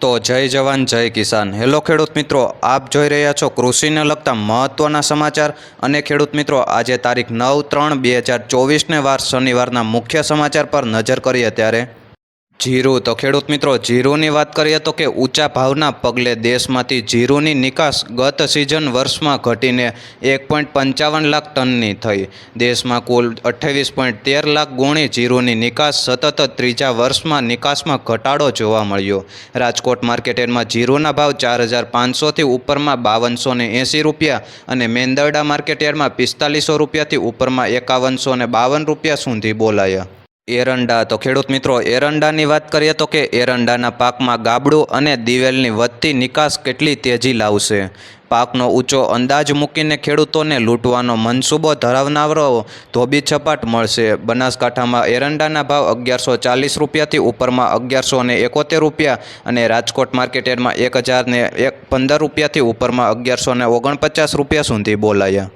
તો જય જવાન, જય કિસાન. હેલો ખેડૂત મિત્રો, આપ જોઈ રહ્યા છો કૃષિને લગતા મહત્ત્વના સમાચાર અને ખેડૂત મિત્રો, આજે તારીખ નવ ત્રણ બે હજાર ચોવીસને વાર શનિવારના મુખ્ય સમાચાર પર નજર કરીએ ત્યારે જીરું. તો ખેડૂત મિત્રો, જીરુંની વાત કરીએ તો કે ઊંચા ભાવના પગલે દેશમાંથી જીરુંની નિકાસ ગત સિઝન વર્ષમાં ઘટીને એક પોઈન્ટ પંચાવન લાખ ટનની થઈ. દેશમાં કુલ અઠ્ઠાવીસ પોઈન્ટ તેર લાખ ગુણી જીરુંની નિકાસ સતત ત્રીજા વર્ષમાં નિકાસમાં ઘટાડો જોવા મળ્યો. રાજકોટ માર્કેટમાં જીરુંના ભાવ ચાર હજાર પાંચસોથી ઉપરમાં બાવનસો ને એંસી રૂપિયા અને મેંદરડા માર્કેટયાર્ડમાં પિસ્તાલીસો રૂપિયાથી ઉપરમાં એકાવનસો ને બાવન રૂપિયા સુધી બોલાયા. એરંડા. તો ખેડૂત મિત્રો, એરંડાની વાત કરીએ તો કે એરંડાના પાકમાં ગાબડું અને દિવેલની વધતી નિકાસ કેટલી તેજી લાવશે? પાકનો ઊંચો અંદાજ મૂકીને ખેડૂતોને લૂંટવાનો મનસૂબો ધરાવનારો ધોબી છપાટ મળશે. બનાસકાંઠામાં એરંડાના ભાવ અગિયારસો ચાલીસ રૂપિયાથી ઉપરમાં અગિયારસો ને એકોતેર રૂપિયા અને રાજકોટ માર્કેટયાર્ડમાં એક હજારને એક પંદર રૂપિયાથી ઉપરમાં અગિયારસો ને ઓગણપચાસ રૂપિયા સુધી બોલાયા.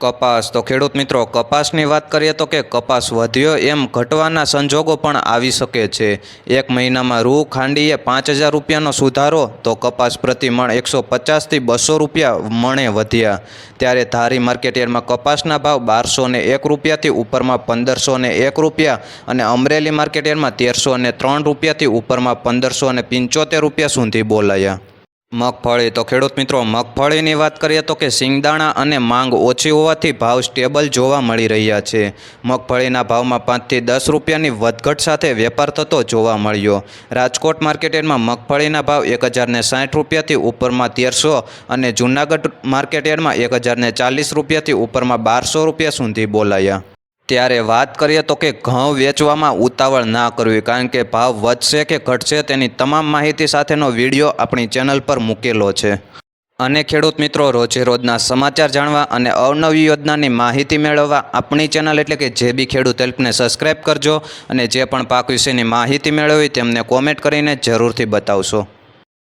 કપાસ. તો ખેડૂત મિત્રો, કપાસની વાત કરીએ તો કે કપાસ વધ્યો એમ ઘટવાના સંજોગો પણ આવી શકે છે. એક મહિનામાં રૂ ખાંડીએ પાંચ હજાર રૂપિયાનો સુધારો, તો કપાસ પ્રતિ મણ એકસો પચાસથી બસો રૂપિયા મણે વધ્યા. ત્યારે ધારી માર્કેટયાર્ડમાં કપાસના ભાવ બારસો ને એક રૂપિયાથી ઉપરમાં પંદરસો ને એક રૂપિયા અને અમરેલી માર્કેટયાર્ડમાં તેરસો ને ત્રણ રૂપિયાથી ઉપરમાં પંદરસો ને પંચોતેર રૂપિયા સુધી બોલાયા. મગફળી. તો ખેડૂત મિત્રો, મગફળીની વાત કરીએ તો કે સિંગદાણા અને માંગ ઓછી હોવાથી ભાવ સ્ટેબલ જોવા મળી રહ્યા છે. મગફળીના ભાવમાં પાંચથી દસ રૂપિયાની વધઘટ સાથે વેપાર થતો જોવા મળ્યો. રાજકોટ માર્કેટયાર્ડમાં મગફળીના ભાવ એક હજારને સાઠ રૂપિયાથી ઉપરમાં તેરસો અને જૂનાગઢ માર્કેટયાર્ડમાં એક હજારને ચાલીસ રૂપિયાથી ઉપરમાં બારસો રૂપિયા સુધી બોલાયા. ત્યારે વાત કરીએ તો કે ઘઉં વેચવામાં ઉતાવળ ના કરવી, કારણ કે ભાવ વધશે કે ઘટશે તેની તમામ માહિતી સાથેનો વીડિયો આપણી ચેનલ પર મૂકેલો છે. અને ખેડૂત મિત્રો રોજે રોજના સમાચાર જાણવા અને અવનવી યોજનાની માહિતી મેળવવા આપણી ચેનલ એટલે કે જે બી ખેડૂત હેલ્પને સબસ્ક્રાઈબ કરજો અને જે પણ પાક વિશેની માહિતી મેળવવી તેમને કોમેન્ટ કરીને જરૂરથી બતાવશો.